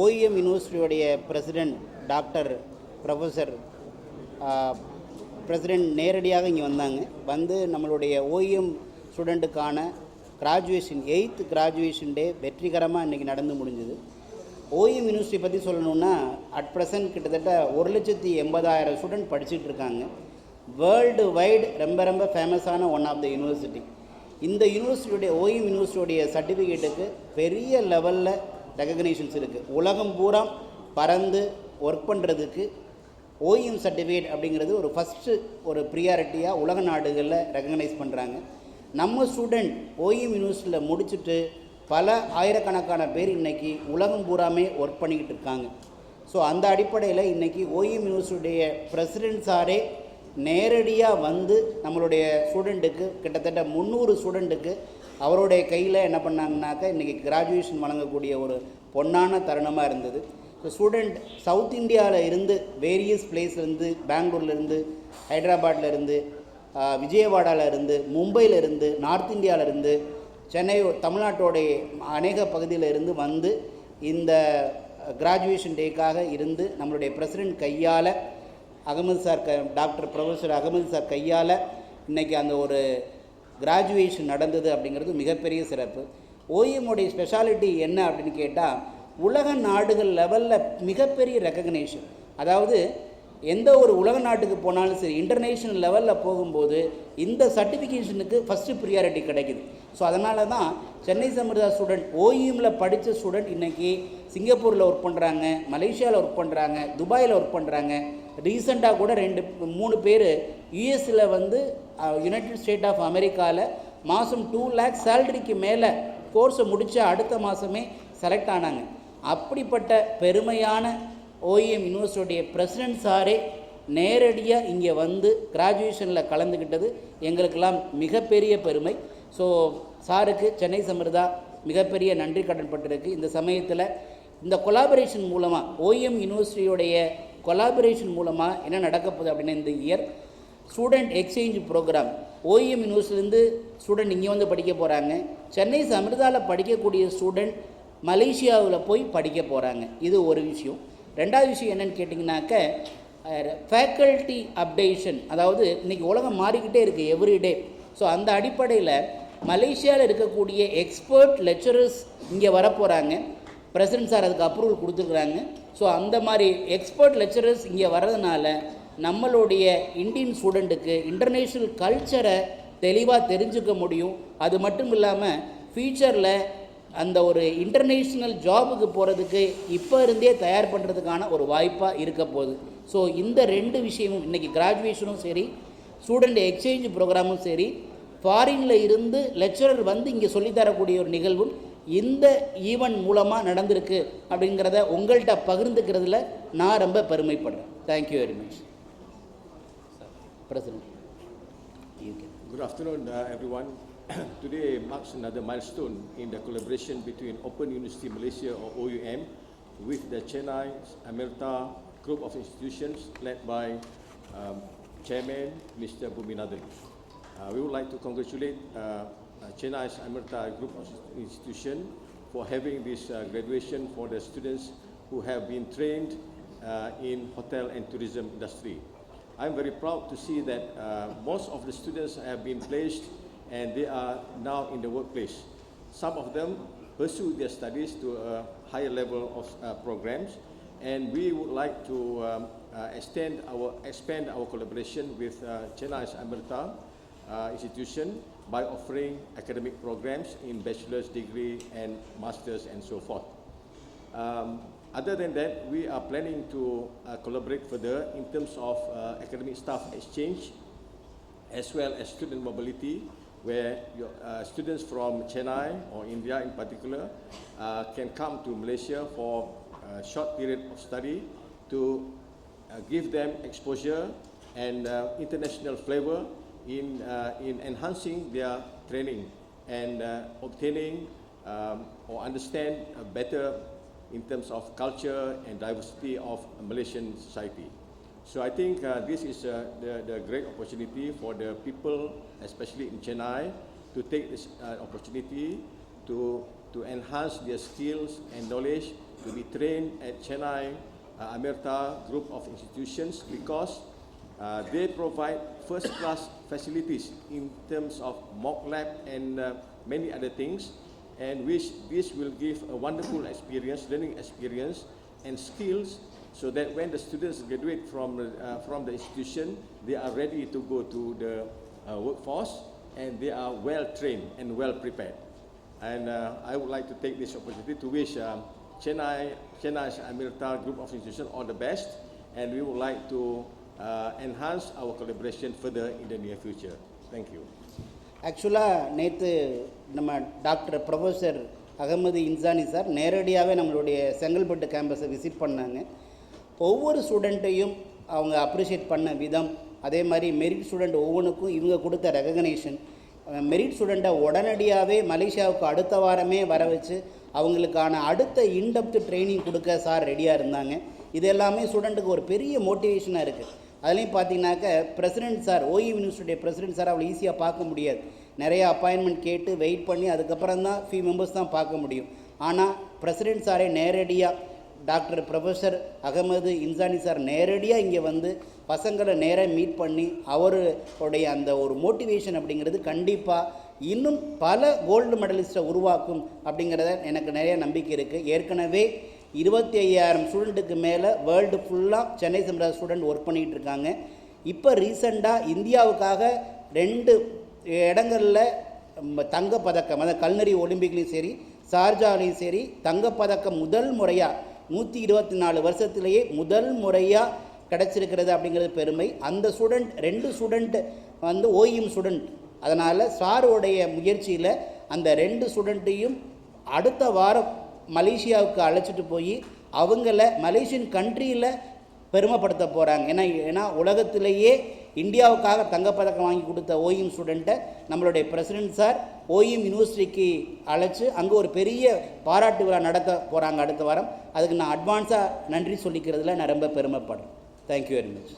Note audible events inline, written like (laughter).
OEM யூனிவர்சிட்டியோடைய president doctor professor president நேரடியாக இங்கே வந்தாங்க. வந்து நம்மளுடைய ஓஇஎம் ஸ்டூடெண்ட்டுக்கான கிராஜுவேஷன் எயித்து கிராஜுவேஷன் டே வெற்றிகரமாக இன்றைக்கி நடந்து முடிஞ்சுது. ஓஎம் யூனிவர்சிட்டி பற்றி சொல்லணுன்னா அட் ப்ரெசன்ட் கிட்டத்தட்ட ஒரு லட்சத்தி எண்பதாயிரம் ஸ்டூடெண்ட் படிச்சுட்டு இருக்காங்க வேர்ல்டு வைடு ரொம்ப ரொம்ப ஃபேமஸான ஒன் ஆஃப் த யூனிவர்சிட்டி இந்த யூனிவர்சிட்டியுடைய ஓஎம் யூனிவர்சிட்டியுடைய சர்டிஃபிகேட்டுக்கு பெரிய லெவலில் ரெகக்னேஷன்ஸ் இருக்குது உலகம் பூரா பறந்து ஒர்க் பண்ணுறதுக்கு ஓஎம் சர்டிஃபிகேட் அப்படிங்கிறது ஒரு ஃபஸ்ட்டு ஒரு ப்ரியாரிட்டியாக உலக நாடுகளில் ரெகக்னைஸ் பண்ணுறாங்க நம்ம ஸ்டூடெண்ட் ஓஎம் யூனிவர்சிட்டியில் முடிச்சுட்டு பல ஆயிரக்கணக்கான பேர் இன்றைக்கி உலகம் பூராமே ஒர்க் பண்ணிக்கிட்டு இருக்காங்க. ஸோ அந்த அடிப்படையில் இன்றைக்கி ஓஎம் யூனிவர்சிட்டியுடைய பிரசிடென்ட் சாரே நேரடியாக வந்து நம்மளுடைய ஸ்டூடெண்ட்டுக்கு கிட்டத்தட்ட முந்நூறு ஸ்டூடெண்ட்டுக்கு அவருடைய கையில் என்ன பண்ணாங்கனாக்கா இன்றைக்கி கிராஜுவேஷன் வழங்கக்கூடிய ஒரு பொன்னான தருணமாக இருந்தது. ஸோ ஸ்டூடெண்ட் சவுத் இந்தியாவில் இருந்து வேரியஸ் பிளேஸ்லேருந்து பெங்களூர்லேருந்து ஹைதராபாட்லேருந்து மும்பையிலேருந்து விஜயவாடால இருந்து மும்பையில இருந்து நார்த் இந்தியாவிலேருந்து சென்னை தமிழ்நாட்டோடைய அநேக பகுதியிலிருந்து வந்து இந்த கிராஜுவேஷன் டேக்காக இருந்து நம்மளுடைய பிரசிடென்ட் கையால் அகமது சார் க டாக்டர் ப்ரொஃபஸர் அகமது சார் கையால் இன்றைக்கி அந்த ஒரு கிராஜுவேஷன் நடந்தது அப்படிங்கிறது மிகப்பெரிய சிறப்பு. ஓஎம்முடைய ஸ்பெஷாலிட்டி என்ன அப்படின்னு கேட்டால் உலக நாடுகள் லெவலில் மிகப்பெரிய ரெக்கக்னேஷன் அதாவது எந்த ஒரு உலக நாட்டுக்கு போனாலும் சரி இன்டர்நேஷ்னல் லெவலில் போகும்போது இந்த சர்டிஃபிகேஷனுக்கு ஃபஸ்ட்டு ப்ரியாரிட்டி கிடைக்குது. ஸோ அதனால தான் சென்னை சமிர்தா ஸ்டூடெண்ட் ஓஇஎம்மில் படித்த ஸ்டூடெண்ட் இன்றைக்கி சிங்கப்பூரில் ஒர்க் பண்ணுறாங்க மலேசியாவில் ஒர்க் பண்ணுறாங்க துபாயில் ஒர்க் பண்ணுறாங்க ரீசெண்டாக கூட ரெண்டு மூணு பேர் யூஎஸில் வந்து யுனைடெட் ஸ்டேட் ஆஃப் அமெரிக்காவில் மாதம் டூ லேக்ஸ் சேலரிக்கு மேலே கோர்ஸை முடித்த அடுத்த மாதமே செலக்ட் ஆனாங்க. அப்படிப்பட்ட பெருமையான ஓஇஎம் யூனிவர்சிட்டியுடைய பிரசிடென்ட் சாரே நேரடியாக இங்கே வந்து கிராஜுவேஷனில் கலந்துக்கிட்டது எங்களுக்கெல்லாம் மிகப்பெரிய பெருமை. ஸோ சாருக்கு சென்னை சமிர்தா மிகப்பெரிய நன்றி கடன் பட்டிருக்கு. இந்த சமயத்தில் இந்த கொலாபரேஷன் மூலமாக ஓஎம் யூனிவர்சிட்டியோடைய கொலாபரேஷன் மூலமாக என்ன நடக்க போகுது அப்படின்னா இந்த year student exchange program OM யூனிவர்சிட்டிலேருந்து student இங்கே வந்து படிக்க போகிறாங்க சென்னை சமிர்தாவில் படிக்கக்கூடிய ஸ்டூடெண்ட் மலேசியாவில் போய் படிக்க போகிறாங்க இது ஒரு விஷயம். ரெண்டாவது விஷயம் என்னென்னு கேட்டிங்கனாக்க ஃபேக்கல்ட்டி அப்டேஷன் அதாவது இன்றைக்கி உலகம் மாறிக்கிட்டே இருக்குது எவ்ரிடே ஸோ அந்த அடிப்படையில் மலேசியாவில் இருக்கக்கூடிய எக்ஸ்பர்ட் லெக்சரர்ஸ் இங்கே வரப்போகிறாங்க பிரசிடென்ட் சார் அதுக்கு அப்ரூவல் கொடுத்துருக்குறாங்க. ஸோ அந்த மாதிரி எக்ஸ்பர்ட் லெக்சரர்ஸ் இங்கே வர்றதுனால நம்மளுடைய இந்தியன் ஸ்டூடெண்ட்டுக்கு இன்டர்நேஷ்னல் கல்ச்சரை தெளிவாக தெரிஞ்சுக்க முடியும். அது மட்டும் இல்லாமல் ஃப்யூச்சரில் அந்த ஒரு இன்டர்நேஷ்னல் ஜாபுக்கு போகிறதுக்கு இப்போ இருந்தே தயார் பண்ணுறதுக்கான ஒரு வாய்ப்பாக இருக்க போகுது. ஸோ இந்த ரெண்டு விஷயமும் இன்றைக்கி கிராஜுவேஷனும் சரி ஸ்டூடெண்ட் எக்ஸ்சேஞ்ச் ப்ரோக்ராமும் சரி ஃபாரினில் இருந்து லெக்சரர் வந்து இங்கே சொல்லித்தரக்கூடிய ஒரு நிகழ்வும் இந்த ஈவெண்ட் மூலமாக நடந்திருக்கு அப்படிங்கிறத உங்கள்கிட்ட பகிர்ந்துக்கிறதுல நான் ரொம்ப பெருமைப்படுறேன். Thank you very much president good afternoon everyone. (coughs) Today marks another milestone in the collaboration between Open University Malaysia or OUM with the Chennai Amerta Group of Institutions led by um, Chairman Mr. Buminathan. Uh, we would like to congratulate uh, uh, Chennai Amerta Group of Institution for having this uh, graduation for the students who have been trained uh, in hotel and tourism industry. I'm very proud to see that uh, most of the students have been placed and they are now in the workplace. Some of them pursue their studies to a higher level of uh, programs and we would like to um, uh, extend our, expand our collaboration with uh, Chennai's Amerta uh, institution by offering academic programs in bachelor's degree and master's and so forth. Um, other than that, we are planning to uh, collaborate further in terms of uh, academic staff exchange as well as student mobility, where your, uh, students from Chennai or India in particular uh, can come to Malaysia for a short period of study to uh, give them exposure and uh, international flavor in, uh, in enhancing their training and uh, obtaining um, or understand uh, better in terms of culture and diversity of Malaysian society. So I think uh, this is uh, the, the great opportunity for the people, especially in Chennai, to take this uh, opportunity to, to enhance their skills and knowledge to be trained at Chennai uh, Amerta group of institutions because uh, they provide first-class facilities in terms of mock lab and uh, many other things, and which this will give a wonderful experience, learning experience, and skills, so that when the students graduate from the, uh, from the institution, they are ready to go to the uh, workforce, and they are well trained and well prepared. And uh, I would like to take this opportunity to wish um, Chennai, Chennai's Amirta Group of Institutions all the best, and we would like to uh, enhance our collaboration further in the near future. Thank you. ஆக்சுவலாக நேற்று நம்ம doctor professor Ahmed Insani sir நேரடியாகவே நம்மளுடைய Chengalpattu கேம்பஸை visit பண்ணாங்க. ஒவ்வொரு ஸ்டூடெண்ட்டையும் அவங்க appreciate பண்ண விதம் அதே மாதிரி மெரிட் ஸ்டூடெண்ட் ஒவ்வொன்றுக்கும் இவங்க கொடுத்த ரெகக்னேஷன் மெரிட் ஸ்டூடெண்ட்டை உடனடியாகவே மலேசியாவுக்கு அடுத்த வாரமே வர வச்சு அவங்களுக்கான அடுத்த இன்டெப்த் ட்ரைனிங் கொடுக்க சார் ரெடியாக இருந்தாங்க. இது எல்லாமே ஸ்டூடெண்ட்டுக்கு ஒரு பெரிய மோட்டிவேஷனாக இருக்குது அதுலேயும் பார்த்தீங்கன்னாக்க பிரசிடென்ட் சார் ஓய்வு யூனிவர்சிட்டியுடைய பிரசிடென்ட் சார் அவ்வளோ ஈஸியாக பார்க்க முடியாது. நிறைய அப்பாயின்மெண்ட் கேட்டு வெயிட் பண்ணி அதுக்கப்புறம் தான் ஃபியூ மெம்பர்ஸ் தான் பார்க்க முடியும். ஆனால் பிரசிடென்ட் சாரே நேரடியாக doctor professor Ahmed Insani sir நேரடியாக இங்கே வந்து பசங்களை நேராக மீட் பண்ணி அவருடைய அந்த ஒரு மோட்டிவேஷன் அப்படிங்கிறது கண்டிப்பாக இன்னும் பல கோல்டு மெடலிஸ்ட்டை உருவாக்கும் அப்படிங்கிறத எனக்கு நிறைய நம்பிக்கை இருக்குது ஏற்கனவே இருபத்தி ஐயாயிரம் ஸ்டூடெண்ட்டுக்கு மேலே வேர்ல்டு ஃபுல்லாக சென்னை சமுதாய ஸ்டூடெண்ட் ஒர்க் பண்ணிகிட்டு இருக்காங்க. இப்போ ரீசெண்டாக இந்தியாவுக்காக ரெண்டு இடங்களில் தங்கப்பதக்கம் அதாவது கல்னரி ஒலிம்பிக்லேயும் சரி சார்ஜாலையும் சரி தங்கப்பதக்கம் முதல் முறையாக நூற்றி இருபத்தி நாலு வருஷத்துலேயே முதல் முறையாக கிடச்சிருக்கிறது அப்படிங்கிறது பெருமை. அந்த ஸ்டூடெண்ட் ரெண்டு ஸ்டூடெண்ட் வந்து ஓயும் ஸ்டூடெண்ட் அதனால் சாருடைய முயற்சியில் அந்த ரெண்டு ஸ்டூடெண்ட்டையும் அடுத்த வாரம் மலேசியாவுக்கு அழைச்சிட்டு போய் அவங்கள மலேசியன் கண்ட்ரியில் பெருமைப்படுத்த போகிறாங்க ஏன்னா ஏன்னா உலகத்திலேயே இந்தியாவுக்காக தங்கப்பதக்கம் வாங்கி கொடுத்த ஓய்யும் ஸ்டூடெண்ட்டை நம்மளுடைய பிரசிடென்ட் சார் ஓய்யும் யூனிவர்சிட்டிக்கு அழைச்சி அங்கே ஒரு பெரிய பாராட்டு விழா நடத்த போகிறாங்க அடுத்த வாரம். அதுக்கு நான் அட்வான்ஸாக நன்றி சொல்லிக்கிறதுல நான் ரொம்ப பெருமைப்படுறேன். Thank you very much